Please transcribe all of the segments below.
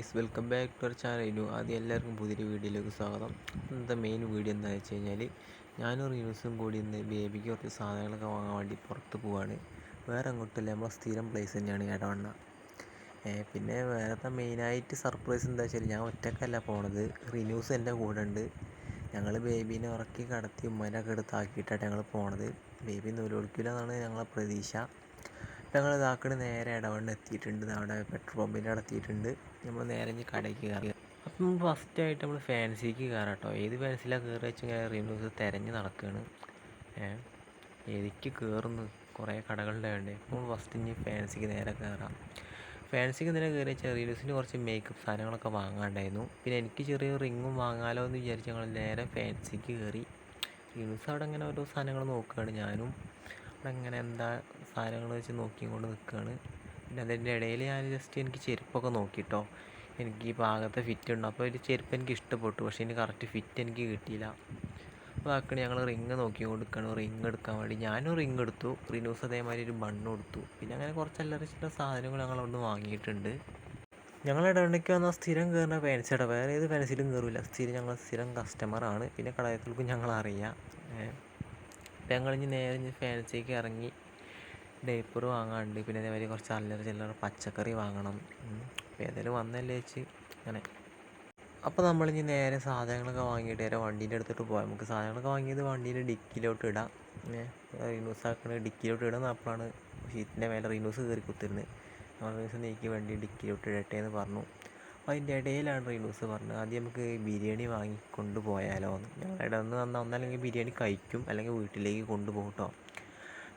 Guys welcome back to our channel. ഇനു ആദ്യം എല്ലാവർക്കും പുതിയൊരു വീഡിയോയിലേക്ക് സ്വാഗതം. ഇന്നത്തെ മെയിൻ വീഡിയോ എന്താ വെച്ച് കഴിഞ്ഞാൽ ഞാനും റീനൂസും കൂടി ഇന്ന് ബേബിക്ക് കുറച്ച് സാധനങ്ങളൊക്കെ വാങ്ങാൻ വേണ്ടി പുറത്ത് പോവാണ്. വേറെ അങ്ങോട്ടില്ല നമ്മളെ സ്ഥിരം പ്ലേസ് തന്നെയാണ് ഇടവണ്ണ പിന്നെ വേറത്തെ മെയിനായിട്ട് സർപ്രൈസ് എന്താ വെച്ചാൽ ഞാൻ ഒറ്റക്കല്ല പോണത്. റിന്യൂസ് എന്റെ കൂടെ ഉണ്ട്. ഞങ്ങൾ ബേബീനെ ഉറക്കി കടത്തി ഉമ്മേനൊക്കെ എടുത്താക്കിയിട്ടാണ് ഞങ്ങൾ പോണത്. ബേബി നൂലൊളിക്കില്ല എന്നാണ് ഞങ്ങളെ പ്രതീക്ഷ. ഞങ്ങൾ ഇതാക്കണ നേരെ ഇടവണ്ണ എത്തിയിട്ടുണ്ട്. അവിടെ പെട്രോൾ പമ്പിന്റെ അവിടെ എത്തിയിട്ടുണ്ട്. നമ്മൾ നേരെ ഇനി കടയ്ക്ക് കയറി അപ്പം ഫസ്റ്റ് ആയിട്ട് നമ്മൾ ഫാൻസിക്ക് കയറാം കേട്ടോ ഏത് ഫാൻസിലാണ് കയറുക വെച്ചാൽ റിന്യൂസ് തിരഞ്ഞ് നടക്കുകയാണ് ഏ? ഏതിക്ക് കയറുന്നു കുറേ കടകളുടെ ഉണ്ട് അപ്പോൾ ഫസ്റ്റ് ഇനി ഫാൻസിക്ക് നേരെ കയറാം. ഫാൻസിക്ക് നേരെ കയറി വെച്ചാൽ റീലൂസിന് കുറച്ച് മേക്കപ്പ് സാധനങ്ങളൊക്കെ വാങ്ങാണ്ടായിരുന്നു. പിന്നെ എനിക്ക് ചെറിയ റിങ്ങും വാങ്ങാലോ എന്ന് വിചാരിച്ച് ഞങ്ങൾ നേരെ ഫാൻസിക്ക് കയറി റീലൂസ് അവിടെ അങ്ങനെ ഓരോ സാധനങ്ങൾ നോക്കുകയാണ് ഞാനും. അവിടെ അങ്ങനെ എന്താ സാധനങ്ങൾ വെച്ച് നോക്കിയും കൊണ്ട് നിൽക്കുകയാണ് പിന്നെ അതിന്റെ ഇടയിൽ ഞാൻ ജസ്റ്റ് എനിക്ക് ചെരുപ്പൊക്കെ നോക്കിയിട്ടോ എനിക്ക് ഈ ഭാഗത്തെ ഫിറ്റ് ഉണ്ട്. അപ്പോൾ ഒരു ചെരുപ്പ് എനിക്ക് ഇഷ്ടപ്പെട്ടു. പക്ഷേ എനിക്ക് കറക്റ്റ് ഫിറ്റ് എനിക്ക് കിട്ടിയില്ല. അപ്പോൾ ആക്കണ ഞങ്ങൾ റിങ് നോക്കി കൊടുക്കണം റിങ് എടുക്കാൻ വേണ്ടി ഞാനും റിങ് എടുത്തു. റിനൂസ് അതേമാതിരി ഒരു ബണ്ണ് കൊടുത്തു. പിന്നെ അങ്ങനെ കുറച്ച് ചില സാധനങ്ങൾ ഞങ്ങൾ അവിടുന്ന് വാങ്ങിയിട്ടുണ്ട്. ഞങ്ങൾ ഇടവണ്ണയ്ക്ക് വന്നാൽ സ്ഥിരം കയറുന്ന ഫാൻസിയുടെ വേറെ ഏത് ഫാൻസിലും കയറില്ല സ്ഥിരം ഞങ്ങൾ സ്ഥിരം കസ്റ്റമറാണ് പിന്നെ കടയത്തിൽക്കും ഞങ്ങൾ അറിയാം. ഞങ്ങൾ ഇനി നേരെ ഫാൻസിക്ക് ഇറങ്ങി ഡേപ്പർ വാങ്ങാനുണ്ട്. പിന്നെ അതേമാതിരി കുറച്ച് അല്ലറ ചില്ലറ പച്ചക്കറി വാങ്ങണം. അപ്പോൾ ഏതായാലും വന്നല്ലേ വെച്ച് അങ്ങനെ. അപ്പോൾ നമ്മളിനി നേരെ സാധനങ്ങളൊക്കെ വാങ്ങിയിട്ട് നേരെ വണ്ടീന്റെ അടുത്തിട്ട് പോകാം നമുക്ക് സാധനങ്ങളൊക്കെ വാങ്ങിയത് വണ്ടീന്റെ ഡിക്കിലോട്ട് ഇടാം. പിന്നെ ആക്കണ ഡിക്കിലോട്ട് ഇടാം അപ്പോഴാണ് ഷീറ്റിന്റെ മേലെ റീനൂസ് കയറി കുത്തിരുന്നത്. നമ്മൾ റീനൂസ് നീക്കി വണ്ടി ഡിക്കിയിലോട്ട് ഇടട്ടെ എന്ന് പറഞ്ഞു. അതിന്റെ ഇടയിലാണ് റീനൂസ് പറഞ്ഞത്. ആദ്യം നമുക്ക് ബിരിയാണി വാങ്ങി കൊണ്ടുപോയാലോ എന്ന് ഞങ്ങളുടെ ഒന്ന് വന്നാൽ ഒന്നല്ലെങ്കിൽ ബിരിയാണി കഴിക്കും. അല്ലെങ്കിൽ വീട്ടിലേക്ക് കൊണ്ടുപോകും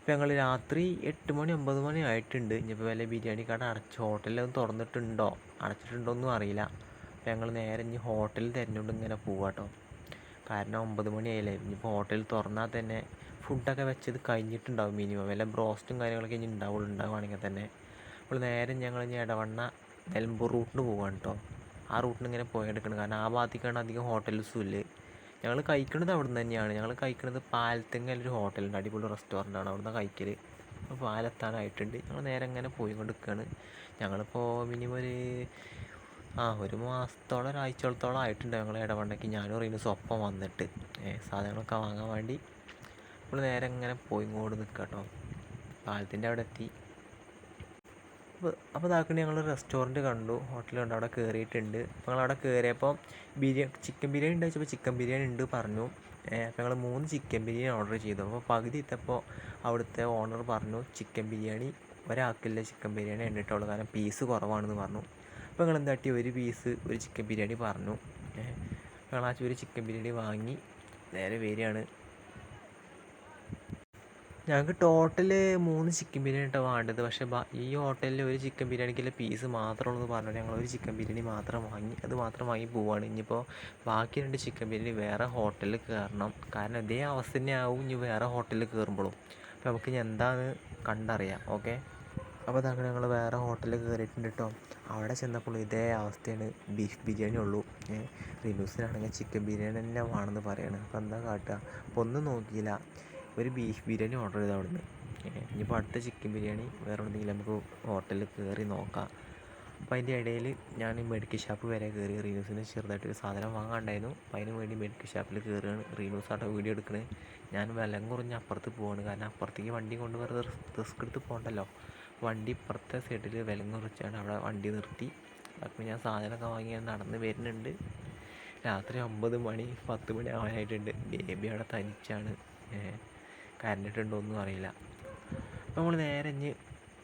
അപ്പോൾ ഞങ്ങൾ രാത്രി എട്ട് മണി ഒമ്പത് മണി ആയിട്ടുണ്ട്. ഇനിയിപ്പോൾ വല്ല ബിരിയാണി കട അടച്ച് ഹോട്ടലൊന്നും തുറന്നിട്ടുണ്ടോ? അടച്ചിട്ടുണ്ടോ ഒന്നും അറിയില്ല. അപ്പോൾ ഞങ്ങൾ നേരെ ഇനി ഹോട്ടലിൽ തിരഞ്ഞുകൊണ്ട് ഇങ്ങനെ പോവാം കേട്ടോ കാരണം ഒമ്പത് മണിയായില്ലേ ഇനിയിപ്പോൾ ഹോട്ടൽ തുറന്നാൽ തന്നെ ഫുഡൊക്കെ വെച്ചത് കഴിഞ്ഞിട്ടുണ്ടാവും മിനിമം വല്ല ബ്രോസ്റ്റും കാര്യങ്ങളൊക്കെ ഇനി ഉണ്ടാവുള്ളൂ ഉണ്ടാവുകയാണെങ്കിൽ തന്നെ. അപ്പോൾ നേരെ ഞങ്ങൾ ഇനി ഇടവണ്ണ നിലമ്പൂർ റൂട്ടിന് പോവാണ് കേട്ടോ ആ റൂട്ടിന് ഇങ്ങനെ പോയെടുക്കണം. കാരണം ആ ഭാഗത്തേക്കാണ് അധികം ഹോട്ടൽസും ഇല്ല. ഞങ്ങൾ കഴിക്കുന്നത് അവിടെ നിന്ന് തന്നെയാണ് ഞങ്ങൾ കഴിക്കുന്നത് പാലത്തെങ്ങൽ ഒരു ഹോട്ടലുണ്ട് അടിപൊളി റെസ്റ്റോറന്റ് ആണ് അവിടുന്ന് കഴിക്കൽ അപ്പോൾ പാലെത്താനായിട്ടുണ്ട്. ഞങ്ങൾ നേരെ ഇങ്ങനെ പോയി കൊണ്ട് നിൽക്കുകയാണ് ഞങ്ങളിപ്പോൾ മിനിമം ഒരു ആ ഒരു മാസത്തോളം ഒരാഴ്ചയോളത്തോളം ആയിട്ടുണ്ട് ഞങ്ങൾ ഇടവണ്ണയ്ക്ക് ഞാനും റീനൂസും ഒപ്പം വന്നിട്ട്. സാധനങ്ങളൊക്കെ വാങ്ങാൻ വേണ്ടി നമ്മൾ നേരെ ഇങ്ങനെ പോയി ഇങ്ങോട്ട് നിൽക്കാം കേട്ടോ പാലത്തിന്റെ അവിടെ എത്തി. അപ്പോൾ ഇതാക്കണ ഞങ്ങൾ റെസ്റ്റോറന്റ് കണ്ടു. ഹോട്ടലുണ്ട് അവിടെ കയറിയിട്ടുണ്ട് അപ്പോൾ ഞങ്ങൾ അവിടെ കയറിയപ്പോൾ ബിരിയാണി ചിക്കൻ ബിരിയാണി ഉണ്ട് വെച്ചപ്പോൾ ചിക്കൻ ബിരിയാണി ഉണ്ട് പറഞ്ഞു. അപ്പോൾ ഞങ്ങൾ മൂന്ന് ചിക്കൻ ബിരിയാണി ഓർഡർ ചെയ്തു. അപ്പോൾ പകുതി എത്തപ്പോൾ അവിടുത്തെ ഓണർ പറഞ്ഞു ചിക്കൻ ബിരിയാണി ഒരാൾക്കില്ല ചിക്കൻ ബിരിയാണി കണ്ടിട്ടുള്ളൂ. കാരണം പീസ് കുറവാണെന്ന് പറഞ്ഞു. അപ്പോൾ ഞങ്ങൾ എന്താട്ടി ഒരു പീസ് ഒരു ചിക്കൻ ബിരിയാണി പറഞ്ഞു. ഞങ്ങൾ ആ ഒരു ചിക്കൻ ബിരിയാണി വാങ്ങി. നേരെ വരികയാണ്. ഞങ്ങൾക്ക് ടോട്ടൽ മൂന്ന് ചിക്കൻ ബിരിയാണി കേട്ടോ വേണ്ടത്. പക്ഷേ ഈ ഹോട്ടലിൽ ഒരു ചിക്കൻ ബിരിയാണിക്കുള്ള പീസ് മാത്രമേ ഉള്ളൂ എന്ന് പറഞ്ഞു ഞങ്ങൾ ഒരു ചിക്കൻ ബിരിയാണി മാത്രം വാങ്ങി അത് മാത്രം വാങ്ങി പോവാണ്. ഇനിയിപ്പോൾ ബാക്കി രണ്ട് ചിക്കൻ ബിരിയാണി വേറെ ഹോട്ടലിൽ കയറണം കാരണം ഇതേ അവസ്ഥ തന്നെ ആവും ഇനി വേറെ ഹോട്ടലിൽ കയറുമ്പോഴും അപ്പോൾ നമുക്ക് ഇനി എന്താണ് കണ്ടറിയാം ഓക്കെ അപ്പോൾ താങ്കൾ ഞങ്ങൾ വേറെ ഹോട്ടലിൽ കയറിയിട്ടുണ്ട് കേട്ടോ അവിടെ ചെന്നപ്പോൾ ഇതേ അവസ്ഥയാണ് ബീഫ് ബിരിയാണി ഉള്ളൂ. റിനൂസിനാണെങ്കിൽ ചിക്കൻ ബിരിയാണി തന്നെ വേണമെന്ന് പറയുന്നത് അപ്പോൾ എന്താ കാട്ടുക അപ്പോൾ ഒന്നും നോക്കിയില്ല. ഒരു ബീഫ് ബിരിയാണി ഓർഡർ ചെയ്തു അവിടുന്ന്. ഇനിയിപ്പോൾ അടുത്ത ചിക്കൻ ബിരിയാണി വേറെ ഉണ്ടെങ്കിൽ നമുക്ക് ഹോട്ടലിൽ കയറി നോക്കാം. അപ്പോൾ അതിന്റെ ഇടയിൽ ഞാൻ മെഡിക്കൽ ഷോപ്പ് വരെ കയറി റീനൂസിന് ചെറുതായിട്ടൊരു സാധനം വാങ്ങാണ്ടായിരുന്നു. അപ്പോൾ അതിന് വേണ്ടി മെഡിക്കൽ ഷോപ്പിൽ കയറുകയാണ് റീനൂസ് ആട്ടോ വീഡിയോ എടുക്കണേ. ഞാൻ വിലം കുറഞ്ഞ് അപ്പുറത്ത് പോവാണ്. കാരണം അപ്പുറത്തേക്ക് വണ്ടി കൊണ്ട് വെറുതെ റിസ്ക് എടുത്ത് പോകണ്ടല്ലോ. വണ്ടി ഇപ്പുറത്തെ സൈഡിൽ വിലം കുറച്ചാണ്. അവിടെ വണ്ടി നിർത്തി. അപ്പോൾ ഞാൻ സാധനമൊക്കെ വാങ്ങി നടന്ന് വരുന്നുണ്ട്. രാത്രി ഒമ്പത് മണി പത്ത് മണി ആവാനായിട്ടുണ്ട്. ബേബി അവിടെ തനിച്ചാണ്. കരണ്ടിട്ടുണ്ടോ ഒന്നും അറിയില്ല. അപ്പോൾ നമ്മൾ നേരെ ഇനി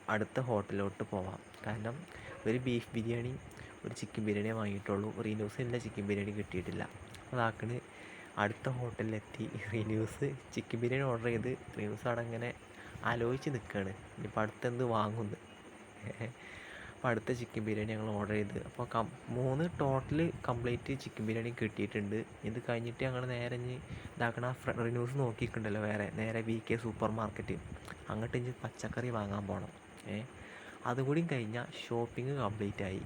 അടുത്ത ഹോട്ടലിലോട്ട് പോവാം. കാരണം ഒരു ബീഫ് ബിരിയാണി ഒരു ചിക്കൻ ബിരിയാണിയെ വാങ്ങിയിട്ടുള്ളൂ. റീനൂസിന്റെ ചിക്കൻ ബിരിയാണി കിട്ടിയിട്ടില്ല. അതാക്കണ് അടുത്ത ഹോട്ടലിലെത്തി. റീന്യൂസ് ചിക്കൻ ബിരിയാണി ഓർഡർ ചെയ്ത്. റീന്യൂസ് അവിടെ ഇങ്ങനെ ആലോചിച്ച് നിൽക്കുകയാണ് ഇനിയിപ്പോൾ അടുത്തെന്ത് വാങ്ങുന്നു? അപ്പോൾ അടുത്ത ചിക്കൻ ബിരിയാണി ഞങ്ങൾ ഓർഡർ ചെയ്ത്. അപ്പോൾ കം മൂന്ന് ടോട്ടൽ കംപ്ലീറ്റ് ചിക്കൻ ബിരിയാണി കിട്ടിയിട്ടുണ്ട്. ഇത് കഴിഞ്ഞിട്ട് ഞങ്ങൾ നേരെ ഇനി ഇതാക്കണ റിന്യൂസ് നോക്കിയിട്ടുണ്ടല്ലോ വേറെ. നേരെ വി കെ സൂപ്പർ മാർക്കറ്റ് അങ്ങോട്ട് ഇനി പച്ചക്കറി വാങ്ങാൻ പോകണം ഏ? അതുകൂടി കഴിഞ്ഞാൽ ഷോപ്പിംഗ് കംപ്ലീറ്റ് ആയി.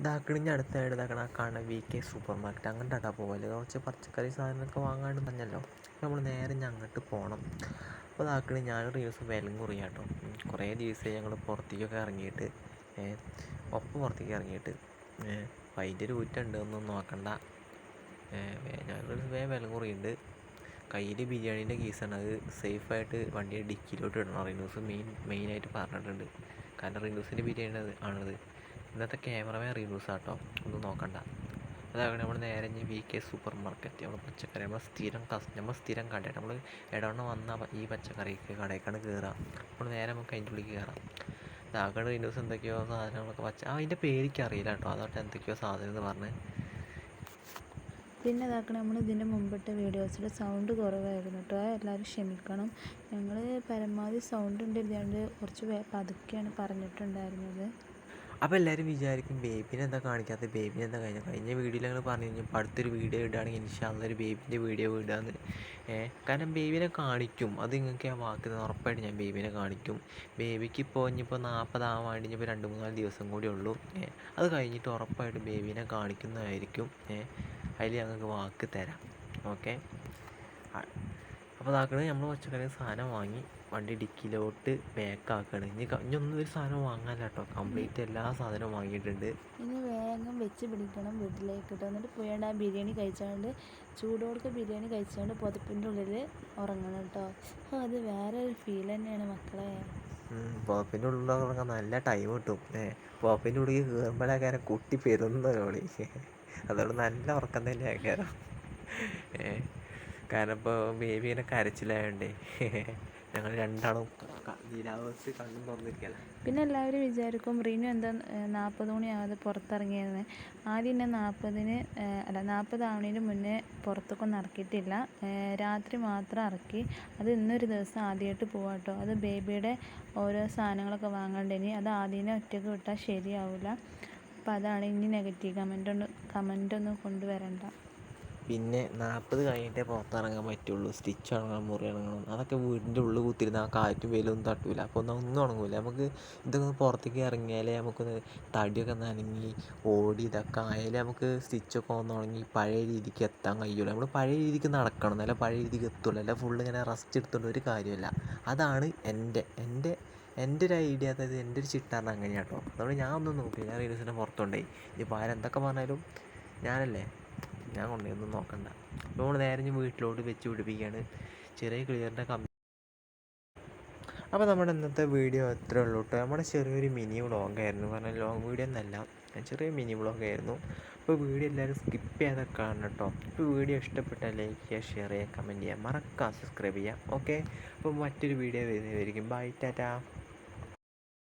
ഇതാക്കണിഞ്ഞ് അടുത്തായിട്ട് ഇതാക്കണ കാണുന്ന വി കെ സൂപ്പർ മാർക്കറ്റ് അങ്ങോട്ട് അടാ പോകല്ലേ കുറച്ച് പച്ചക്കറി സാധനമൊക്കെ വാങ്ങാണ്ട് പറഞ്ഞല്ലോ നമ്മൾ നേരെ ഇനി അങ്ങോട്ട് പോകണം അപ്പോൾ ഇതാക്കണി ഞാൻ ഒരു വിലം കുറിയാട്ടോ. കുറേ ദിവസമായി ഞങ്ങൾ പുറത്തേക്കൊക്കെ ഇറങ്ങിയിട്ട്. ഒപ്പം പുറത്തേക്ക് ഇറങ്ങിയിട്ട് അതിന്റെ ഒരു ഊറ്റുണ്ട് ഒന്നും നോക്കണ്ട. ഞാൻ വേഗം വില കുറയുണ്ട് കയ്യിൽ ബിരിയാണീന്റെ കേസാണ്. അത് സേഫായിട്ട് വണ്ടിയുടെ ഡിക്കിയിലോട്ട് ഇടണം റിനൂസ് മെയിൻ മെയിനായിട്ട് പറഞ്ഞിട്ടുണ്ട്. കാരണം റിനൂസിന്റെ ബിരിയാണി ആണത്. ഇന്നത്തെ ക്യാമറമാൻ റിന്യൂസ് ആട്ടോ. ഒന്നും നോക്കണ്ട. അതാണ് നമ്മൾ നേരെ ഇനി വി കെ സൂപ്പർ മാർക്കറ്റ് നമ്മൾ പച്ചക്കറി നമ്മൾ സ്ഥിരം കസ്റ്റമർ സ്ഥിരം കടയാണ്. നമ്മൾ ഇടവണ്ണ വന്ന ഈ പച്ചക്കറിക്ക് കടയിലേക്കാണ് കയറുക നമ്മൾ നേരെ നമുക്ക് അതിന്റെ ഉള്ളിൽ കയറാം ഇതാകണ ദിവസം എന്തൊക്കെയോ സാധനങ്ങളൊക്കെ വച്ച അതിന്റെ പേരിക്ക് അറിയില്ല കേട്ടോ. അതോട്ട് എന്തൊക്കെയോ സാധനം എന്ന് പറഞ്ഞ്. പിന്നെ ഇതാക്കണം നമ്മൾ ഇതിന്റെ മുമ്പിട്ട വീഡിയോസിൽ സൗണ്ട് കുറവായിരുന്നു കേട്ടോ. എല്ലാവരും ക്ഷമിക്കണം. ഞങ്ങൾ പരമാവധി സൗണ്ട് ഉണ്ട് ഉണ്ടായിരുന്നുകൊണ്ട് കുറച്ച് പതുക്കെയാണ് പറഞ്ഞിട്ടുണ്ടായിരുന്നത്. അപ്പോൾ എല്ലാവരും വിചാരിക്കും ബേബിനെ എന്താ കാണിക്കാത്തത് ബേബിനെ എന്താ കഴിഞ്ഞ കഴിഞ്ഞ വീഡിയോയിൽ ഞങ്ങൾ പറഞ്ഞു കഴിഞ്ഞപ്പോൾ അടുത്തൊരു വീഡിയോ ഇടുകയാണെങ്കിൽ ഇൻഷാള്ള ഒരു ബേബിന്റെ വീഡിയോ ഇടാന്ന്. ഏഹ് കാരണം ബേബിനെ കാണിക്കും. അത് നിങ്ങൾക്ക് ഞാൻ വാക്ക് ഉറപ്പായിട്ട് ഞാൻ ബേബിനെ കാണിക്കും. ബേബിക്ക് ഇപ്പോൾ ഇനിയിപ്പോൾ നാൽപ്പതാവാൻ വേണ്ടി ഇനിയിപ്പോൾ രണ്ട് മൂന്നാൽ ദിവസം കൂടി ഉള്ളൂ. ഏഹ് അത് കഴിഞ്ഞിട്ട് ഉറപ്പായിട്ട് ബേബിനെ കാണിക്കുന്നതായിരിക്കും. ഏഹ് അതിൽ ഞങ്ങൾക്ക് വാക്ക് തരാം. ഓക്കെ? അപ്പോൾ ഇതാക്കണത് നമ്മൾ പച്ചക്കറി സാധനം വാങ്ങി വണ്ടി ഡിക്കിയിലോട്ട് പാക്കാക്കണം ഇനി ഇനിയൊന്നും ഇനി ഒന്നും ഒരു സാധനം വാങ്ങാനില്ല കേട്ടോ കംപ്ലീറ്റ് എല്ലാ സാധനവും വാങ്ങിയിട്ടുണ്ട്. ഇനി വേഗം വെച്ച് പിടിക്കണം വീട്ടിലേക്ക് കേട്ടോ എന്നിട്ട് പോയാണ്ട് ആ ബിരിയാണി കഴിച്ചാണ്ട് ചൂടോടൊക്കെ ബിരിയാണി കഴിച്ചാണ്ട് പുതപ്പിന്റെ ഉള്ളിൽ ഉറങ്ങണം കേട്ടോ അത് വേറെ ഒരു ഫീൽ തന്നെയാണ് മക്കളെ. പോപ്പിന്റെ ഉള്ളിലൊക്കെ നല്ല ടൈം കിട്ടും. ഏ പോപ്പിന്റെ ഉള്ളിൽ കയറുമ്പോഴേക്കാരം കുട്ടി പെരുന്ന കളി. അതുകൊണ്ട് നല്ല ഉറക്കം തന്നെയാണ് കയറും ഏ കാരണം ഇപ്പോൾ ബേബി ഇങ്ങനെ കരച്ചിലായോണ്ടേ. ഞങ്ങൾ രണ്ടാളും കണ്ണും തുറന്നിരിക്കല. പിന്നെ എല്ലാവരും വിചാരിക്കും റീനു എന്താ നാൽപ്പത് മണിയാവാതെ പുറത്തിറങ്ങിയതെന്ന്. ആദ്യം എന്നെ നാൽപ്പതിന് അല്ല നാൽപ്പത് ആവണേന് മുന്നേ പുറത്തൊക്കെ ഇറക്കിയിട്ടില്ല. രാത്രി മാത്രം ഇറക്കി. അത് ഇന്നൊരു ദിവസം ആദ്യമായിട്ട് പോവാട്ടോ. അത് ബേബിയുടെ ഓരോ സാധനങ്ങളൊക്കെ വാങ്ങണ്ടേനി അത് ആദ്യമേ ഒറ്റയ്ക്ക് വിട്ടാൽ ശരിയാവില്ല അപ്പോൾ അതാണ് ഇനി നെഗറ്റീവ് കമന്റ് ഒന്ന് കമന്റ് ഒന്നും കൊണ്ടുവരണ്ട. പിന്നെ നാൽപ്പത് കഴിഞ്ഞിട്ടേ പുറത്തിറങ്ങാൻ പറ്റുള്ളൂ. സ്റ്റിച്ച് ഉണങ്ങണം മുറി ഇറങ്ങണം അതൊക്കെ വീടിന്റെ ഉള്ളിൽ കുത്തിരുന്ന ആ കാറ്റും വെയിലൊന്നും തട്ടൂല. അപ്പോൾ ഒന്നും ഒന്നും ഉണങ്ങൂല. നമുക്ക് ഇതൊക്കെ ഒന്ന് പുറത്തേക്ക് ഇറങ്ങിയാലേ നമുക്കൊന്ന് തടിയൊക്കെ നനങ്ങി ഓടി ഇതൊക്കെ ആയാലേ നമുക്ക് സ്റ്റിച്ചൊക്കെ ഒന്ന് ഉണങ്ങി പഴയ രീതിക്ക് എത്താൻ കഴിയുള്ളൂ. നമ്മൾ പഴയ രീതിക്ക് നടക്കണം. എന്നല്ല പഴയ രീതിക്ക് എത്തുള്ളൂ. അല്ല ഫുള്ള് ഇങ്ങനെ റെസ്റ്റ് എടുത്തുകൊണ്ട് ഒരു കാര്യമില്ല അതാണ് എന്റെ എന്റെ എന്റെ ഒരു ഐഡിയ. അതായത് എന്റെ ഒരു ചിട്ടാണ് അങ്ങനെയാട്ടോ. അതുകൊണ്ട് ഞാൻ ഒന്നും നോക്കില്ല ഞാൻ റീൽസിനെ പുറത്തുണ്ടായി ഇപ്പോൾ ആരെന്തൊക്കെ പറഞ്ഞാലും ഞാനല്ലേ ഞാൻ കൊണ്ടുപോയി ഒന്നും നോക്കണ്ട. അപ്പോൾ നമ്മൾ നേരെ വീട്ടിലോട്ട് വെച്ച് പിടിപ്പിക്കുകയാണ് ചെറിയ ക്ലിയറിന്റെ കമ്പി അപ്പോൾ നമ്മുടെ ഇന്നത്തെ വീഡിയോ അത്രേ ഉള്ളൂ കേട്ടോ. നമ്മുടെ ചെറിയൊരു മിനി വ്ളോഗായിരുന്നു പറഞ്ഞാൽ ലോങ് വീഡിയോ എന്നല്ല ചെറിയ മിനി വ്ളോഗായിരുന്നു അപ്പോൾ വീഡിയോ എല്ലാവരും സ്കിപ്പ് ചെയ്യാതെ കാണണം കേട്ടോ. ഇപ്പോൾ വീഡിയോ ഇഷ്ടപ്പെട്ടാൽ ലൈക്ക് ചെയ്യുക ഷെയർ ചെയ്യുക കമന്റ് ചെയ്യുക. മറക്കാം സബ്സ്ക്രൈബ് ചെയ്യുക. ഓക്കെ അപ്പോൾ മറ്റൊരു വീഡിയോ വരുന്നതായിരിക്കും ബൈ ടാറ്റാ